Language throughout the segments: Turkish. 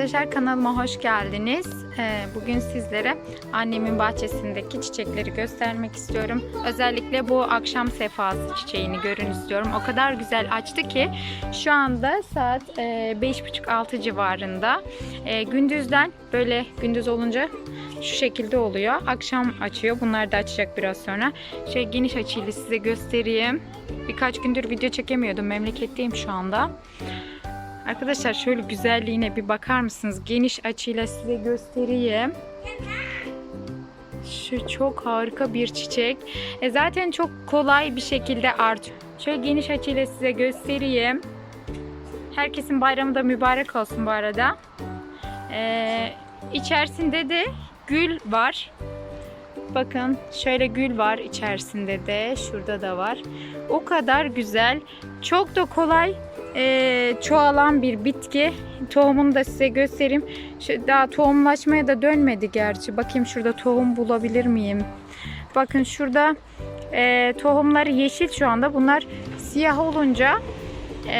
Arkadaşlar kanalıma hoş geldiniz. Ee, Bugün sizlere annemin bahçesindeki çiçekleri göstermek istiyorum. Özellikle bu akşam sefası çiçeğini görün istiyorum. O kadar güzel açtı ki şu anda saat e, 5.30-6 civarında. E, Gündüzden böyle gündüz olunca şu şekilde oluyor. Akşam açıyor. Bunlar da açacak biraz sonra. Şöyle geniş açıyla size göstereyim. Birkaç gündür video çekemiyordum. Memleketteyim şu anda. Arkadaşlar şöyle güzelliğine bir bakar mısınız? Geniş açıyla size göstereyim. Şu çok harika bir çiçek. E zaten çok kolay bir şekilde artıyor. Şöyle geniş açıyla size göstereyim. Herkesin bayramı da mübarek olsun bu arada. Ee, içerisinde de gül var. Bakın şöyle gül var içerisinde de. Şurada da var. O kadar güzel. Çok da kolay e, çoğalan bir bitki. Tohumunu da size göstereyim. Şu, daha tohumlaşmaya da dönmedi gerçi. Bakayım şurada tohum bulabilir miyim? Bakın şurada e, tohumları yeşil şu anda. Bunlar siyah olunca e,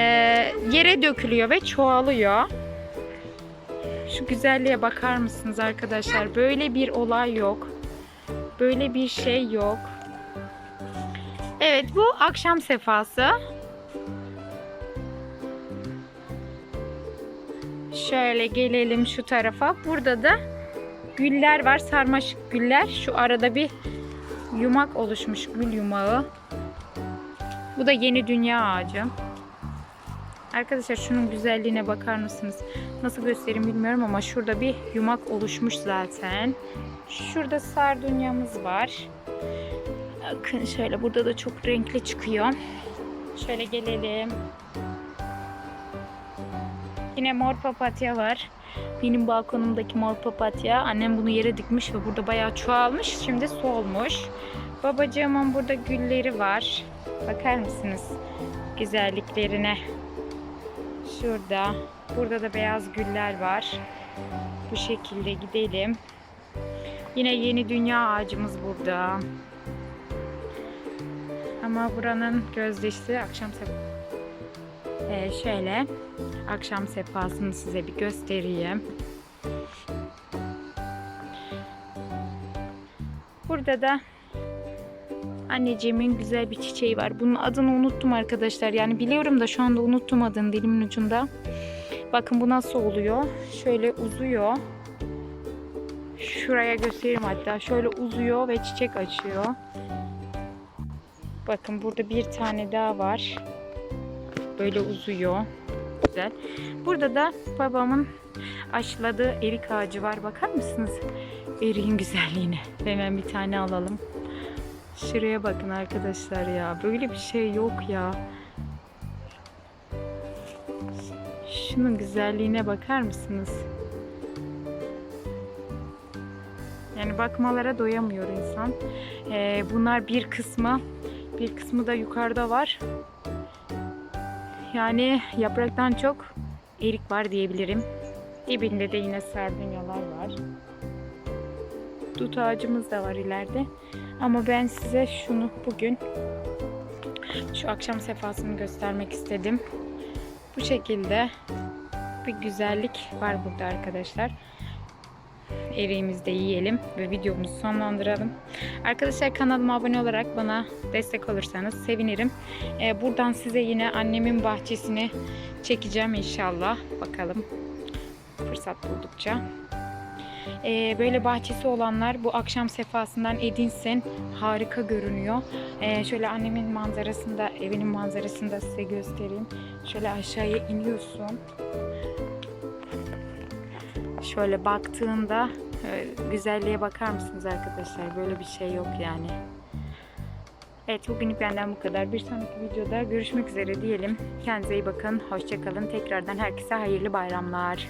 yere dökülüyor ve çoğalıyor. Şu güzelliğe bakar mısınız arkadaşlar? Böyle bir olay yok. Böyle bir şey yok. Evet bu akşam sefası. Şöyle gelelim şu tarafa. Burada da güller var. Sarmaşık güller. Şu arada bir yumak oluşmuş. Gül yumağı. Bu da yeni dünya ağacı. Arkadaşlar şunun güzelliğine bakar mısınız? Nasıl göstereyim bilmiyorum ama şurada bir yumak oluşmuş zaten. Şurada sardunyamız var. Bakın şöyle burada da çok renkli çıkıyor. Şöyle gelelim. Yine mor papatya var. Benim balkonumdaki mor papatya. Annem bunu yere dikmiş ve burada bayağı çoğalmış. Şimdi solmuş. Babacığımın burada gülleri var. Bakar mısınız güzelliklerine? Şurada. Burada da beyaz güller var. Bu şekilde gidelim. Yine yeni dünya ağacımız burada. Ama buranın gözdesi akşam sef ee, şöyle akşam sefasını size bir göstereyim. Burada da anneciğimin güzel bir çiçeği var. Bunun adını unuttum arkadaşlar. Yani biliyorum da şu anda unuttum adını dilimin ucunda. Bakın bu nasıl oluyor. Şöyle uzuyor. Şuraya göstereyim hatta. Şöyle uzuyor ve çiçek açıyor. Bakın burada bir tane daha var. Böyle uzuyor. Güzel. Burada da babamın aşıladığı erik ağacı var. Bakar mısınız? Eriğin güzelliğine. Hemen bir tane alalım. Şuraya bakın arkadaşlar ya. Böyle bir şey yok ya. Şunun güzelliğine bakar mısınız? Yani bakmalara doyamıyor insan. Ee, bunlar bir kısmı, bir kısmı da yukarıda var. Yani yapraktan çok erik var diyebilirim. Dibinde de yine sardunyalar var. Dut ağacımız da var ileride. Ama ben size şunu bugün şu akşam sefasını göstermek istedim. Bu şekilde bir güzellik var burada arkadaşlar. Eriğimizi de yiyelim ve videomuzu sonlandıralım. Arkadaşlar kanalıma abone olarak bana destek olursanız sevinirim. Ee, buradan size yine annemin bahçesini çekeceğim inşallah. Bakalım fırsat buldukça. Ee, böyle bahçesi olanlar bu akşam sefasından edinsin. Harika görünüyor. Ee, şöyle annemin manzarasında, evinin manzarasında size göstereyim. Şöyle aşağıya iniyorsun. Şöyle baktığında güzelliğe bakar mısınız arkadaşlar? Böyle bir şey yok yani. Evet bugünlük benden bu kadar. Bir sonraki videoda görüşmek üzere diyelim. Kendinize iyi bakın. Hoşçakalın. Tekrardan herkese hayırlı bayramlar.